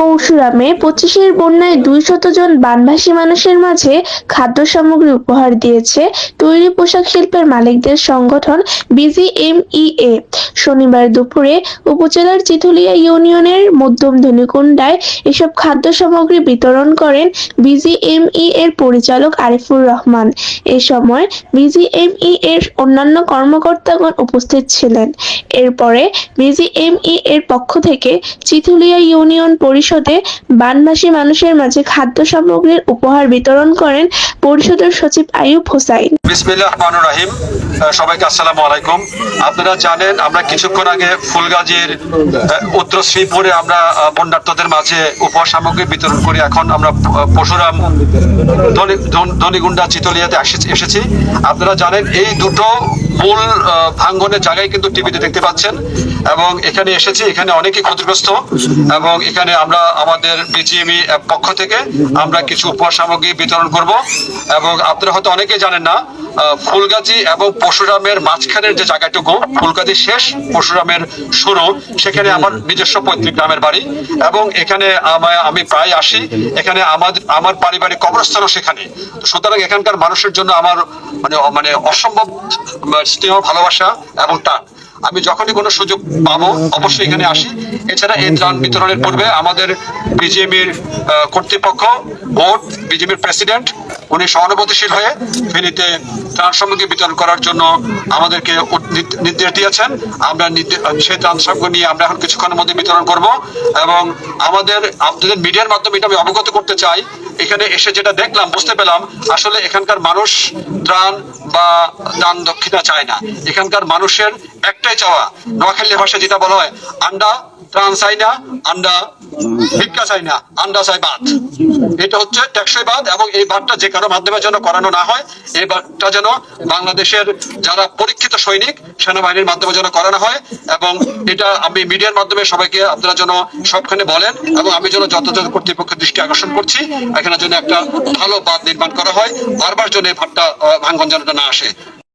পরশুরামে পঁচিশের বন্যায় দুই শত জন বানভাসী মানুষের মাঝে খাদ্য সামগ্রী উপহার দিয়েছে। তৈরি পোশাক শিল্পের মালিকদের সংগঠন বিজিএমইএ। শনিবার দুপুরে উপজেলার চিথুলিয়া ইউনিয়নের মধ্যম ধনিকুণ্ডায় এসব খাদ্য সামগ্রী বিতরণ করেন বিজিএমই এর পরিচালক আরিফুর রহমান। এ সময় বিজিএমই এর অন্যান্য কর্মকর্তাগণ উপস্থিত ছিলেন। এরপরে বিজিএমই এর পক্ষ থেকে চিথুলিয়া ইউনিয়ন পরিষদে বানভাসী মানুষের মাঝে খাদ্য সামগ্রীর উপহার বিতরণ করেন পরিষদের সচিব আইয়ুব হোসাইন। বিসমিল্লাহ রহমান রাহিম। সবাইকে আসসালামু আলাইকুম। আপনারা জানেন আমরা কিছুক্ষণ আগে ফুলগাজীর উত্তর শ্রীপুরে আমরা বন্যার্থদের মাঝে উপসামগ্রী সামগ্রী বিতরণ করি। এখন আমরা পশুরাম ধনিগুন্ডা চিতলিয়াতে এসে- এসেছি। আপনারা জানেন এই দুটো মূল ভাঙ্গনের জায়গায় কিন্তু টিভিতে দেখতে পাচ্ছেন। এবং এখানে এসেছি, এখানে অনেকেই ক্ষতিগ্রস্ত। এবং এখানে আমরা আমাদের বিজিএমই পক্ষ থেকে আমরা কিছু উপহার সামগ্রী বিতরণ করব। এবং আপনারা হয়তো অনেকেই জানেন না ফুলগাজী এবং পরশুরামের মাঝখানের যে জায়গাটুকু, ফুলগাজী শেষ, পরশুরামের শুরু, সেখানে আমার নিজস্ব পৈতৃক গ্রামের বাড়ি। এবং এখানে আমি প্রায় আসি, এখানে আমাদের আমার পারিবারিক কবরস্থানও সেখানে। সুতরাং এখানকার মানুষের জন্য আমার মানে মানে অসম্ভব স্নেহ, ভালোবাসা এবং টান আমি যখনই কোনো সুযোগ পাবো, অবশ্যই এখানে আসি। এছাড়া এই ত্রাণ বিতরণের পূর্বে আমাদের বিজেপির কর্তৃপক্ষ, বোর্ড বিজেপির প্রেসিডেন্ট, উনি সহানুভূতিশীল হয়ে ফেনীতে ত্রাণ সামগ্রী বিতরণ করার জন্য আমাদেরকে নির্দেশ দিয়েছেন। আমরা সেই ত্রাণ সামগ্রী নিয়ে আমরা এখন কিছুক্ষণের মধ্যে বিতরণ করব এবং আমাদের, আপনাদের মিডিয়ার মাধ্যমে এটা আমি অবগত করতে চাই। এখানে এসে যেটা দেখলাম, বুঝতে পেলাম, আসলে এখানকার মানুষ ত্রাণ বা দান দক্ষিণা চায় না। এখানকার মানুষের একটাই চাওয়া। নোয়াখালী ভাষায় যেটা বলা হয় আন্ডা আন্ডা ভিক্ষা আন্ডা চাই বাদ। এটা হচ্ছে টেকসই বাদ এবং এই বাদটা যে কারও মাধ্যমে যেন করানো না হয় এই বাদটা যেন বাংলাদেশের যারা পরীক্ষিত সৈনিক সেনাবাহিনীর মাধ্যমে যেন করানো হয় এবং এটা আমি মিডিয়ার মাধ্যমে সবাইকে আপনারা যেন সবখানে বলেন এবং আমি যেন যথাযথ কর্তৃপক্ষের দৃষ্টি আকর্ষণ করছি এখানে যেন একটা ভালো বাদ নির্মাণ করা হয় বারবার যেন এই আহ, ভাঙ্গন যেন না আসে।